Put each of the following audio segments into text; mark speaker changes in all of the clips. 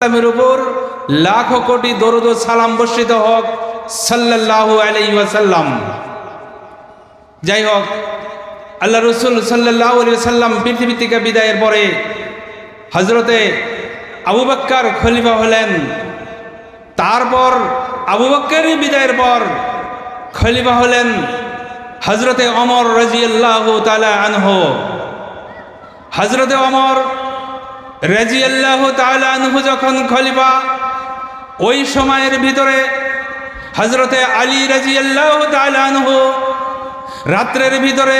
Speaker 1: সাল্লামের উপর লাখো কোটি দরুদ সালাম বর্ষিত হোক, সাল্লাল্লাহু আলাইহি ওয়াসাল্লাম। যাই হোক, আল্লাহ রসুল আলাইহি সাল্লাম পৃথিবী থেকে বিদায়ের পরে হজরতে আবু বাক্কার খলিফা হলেন। তারপর আবু বাক্কারই বিদায়ের পর খলিফা হলেন হজরতে অমর রাজিয়াল্লাহ তালা আনহ। হজরতে অমর রাজিয়াল্লাহ তালা আনহু যখন খলিফা, ওই সময়ের ভিতরে হজরতে আলী রাজিয়াল্লাহ তালা আনহু রাত্রের ভিতরে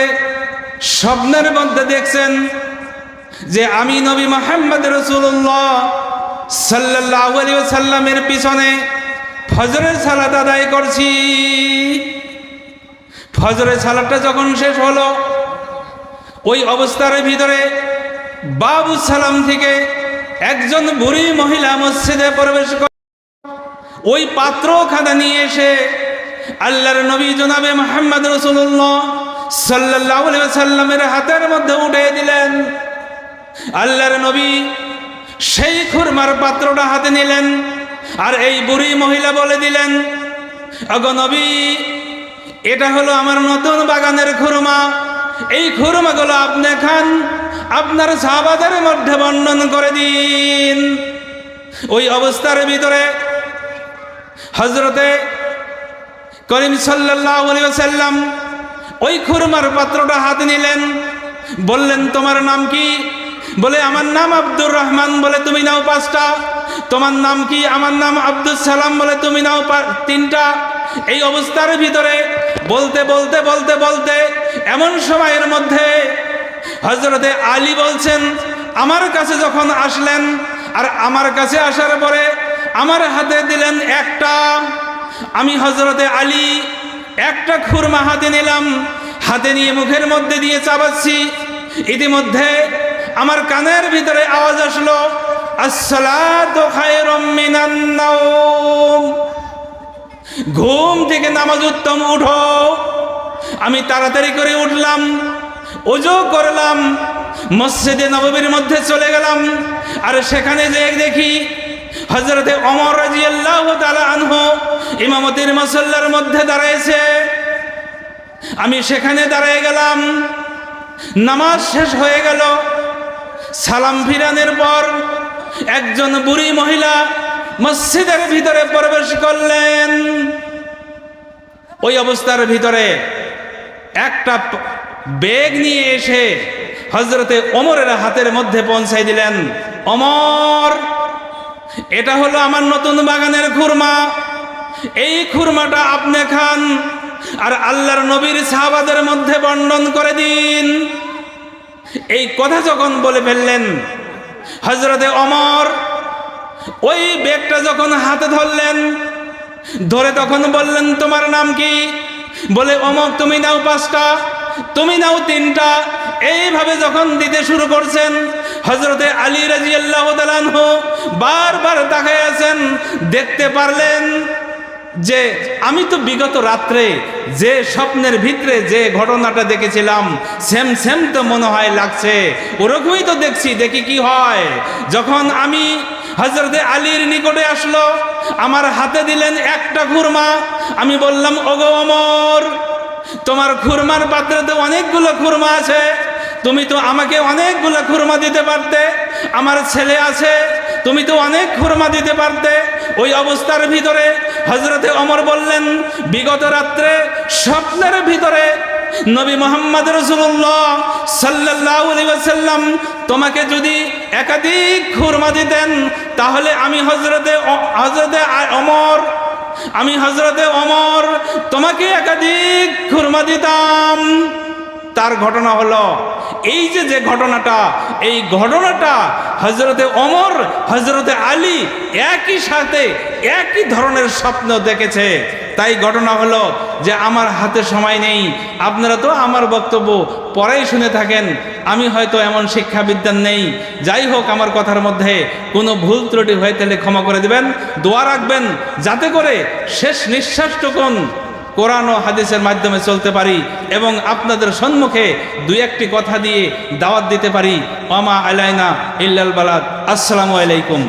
Speaker 1: স্বপ্নের মধ্যে দেখছেন যে আমি নবী মোহাম্মদ রসুল্লাহ সাল্লাহ আলী সাল্লামের পিছনে ফজরের সালাত আদায় করছি। ফজরের সালাদটা যখন শেষ হলো, ওই অবস্থার ভিতরে বাবু সালাম থেকে একজন বুড়ি মহিলা মসজিদে প্রবেশ করে ওই পাত্র খাদা নিয়ে এসে আল্লাহর নবী জনাবে মোহাম্মদ রসুল্লাহ সাল্লাহ সাল্লামের হাতের মধ্যে উঠে দিলেন। আল্লাহর নবী সেই খুরমার পাত্রটা হাতে নিলেন আর এই বুড়ি মহিলা বলে দিলেন নবী, এটা হলো আমার নতুন বাগানের খুরমা। এই খুরমাগুলো আপনি খান আপনার সাহাবাদের মধ্যে বর্ণন করে দিন। ওই অবস্থার ভিতরে হজরতে করিম সাল্লাম ওই খুরমার পাত্রটা হাতে নিলেন। বললেন, তোমার নাম কি? বলে, আমার নাম আব্দুর রহমান বলে তুমি নাও পাঁচটা। তোমার নাম কি? আমার নাম আব্দুল সালাম বলে তুমি নাও তিনটা। এই অবস্থার ভিতরে বলতে বলতে বলতে বলতে এমন সময়ের মধ্যে হজরতে আলী বলছেন, আমার কাছে যখন আসলেন, আর আমার কাছে আসার পরে আমার হাতে দিলেন একটা, আমি হজরতে আলী একটা খুরমা হাতে নিলাম, হাতে নিয়ে মুখের মধ্যে দিয়ে চাবাচ্ছি। ইতিমধ্যে আমার কানের ভিতরে আওয়াজ আসলো ঘুম থেকে নামাজ উত্তম উঠো। আমি তাড়াতাড়ি করে উঠলাম ওজো করলাম, মসজিদে নববীর মধ্যে চলে গেলাম। আর সেখানে যে দেখি হজরতে অমর রাজিয়াল্লাহ তালা আনহু ইমামতির মসল্লার মধ্যে দাঁড়াইছে। আমি সেখানে দাঁড়িয়ে গেলাম। নামাজ শেষ হয়ে গেল। সালাম ফিরানের পর একজন বুড়ি মহিলা মসজিদের ভিতরে প্রবেশ করলেন। ওই অবস্থার ভিতরে একটা বেগ নিয়ে এসে হজরতে অমরের হাতের মধ্যে পৌঁছাই দিলেন। অমর এটা হলো আমার নতুন বাগানের খুরমা। এই খুরমাটা আপনি খান আর আল্লাহর নবীর সাহাবাদের মধ্যে বর্ণন করে দিন। এই কথা যখন বলে ফেললেন হজরতে অমর ওই বেগটা যখন হাতে ধরলেন, ধরে তখন বললেন, তোমার নাম কি? বলে অমক তুমি নাও পাঁচটা। তুমি নাও তিনটা। এইভাবে যখন দিতে শুরু করছেন হজরতে আলী রাজি আল্লাহ বারবার তাকাই আছেন, দেখতে পারলেন যে আমি তো বিগত রাত্রে যে স্বপ্নের ভিতরে যে ঘটনাটা দেখেছিলাম, সেম সেম তো মনে হয় লাগছে। ওরকমই তো দেখছি, দেখি কি হয়। যখন আমি হজরতে আলীর নিকটে আসলো, আমার হাতে দিলেন একটা খুরমা। আমি বললাম, ওগো অমর তোমার খুরমার পাত্রে তো অনেকগুলো খুরমা আছে। তুমি তো আমাকে অনেকগুলো খুরমা দিতে পারতে। আমার ছেলে আছে, তুমি তো অনেক খুরমা দিতে পারতে। ওই অবস্থার ভিতরে হজরতে অমর বললেন, বিগত রাত্রে স্বপ্নের ভিতরে নবী মোহাম্মদ রসুল্লাহ সাল্লাহ তোমাকে যদি একাধিক খুরমা দিতেন, তাহলে আমি হজরতে হজরতে অমর আমি হজরতে অমর তোমাকে একাধিক খুরমা দিতাম। তার ঘটনা হলো, এই যে যে ঘটনাটা, এই ঘটনাটা হজরতে অমর হজরতে আলী একই সাথে একই ধরনের স্বপ্ন দেখেছে। তাই ঘটনা হলো যে আমার হাতে সময় নেই। আপনারা তো আমার বক্তব্য পরেই শুনে থাকেন। আমি হয়তো এমন শিক্ষাবিদ্যান নেই। যাই হোক, আমার কথার মধ্যে কোনো ভুল ত্রুটি হয়ে তাহলে ক্ষমা করে দিবেন। দোয়া রাখবেন। যাতে করে শেষ নিঃশ্বাসটুকুন কোরআন ও হাদিসের মাধ্যমে চলতে পারি এবং আপনাদের সম্মুখে দু একটি কথা দিয়ে দাওয়াত দিতে পারি। মামা আলাইনা ইল্লাল বালাদ। আসসালামু আলাইকুম।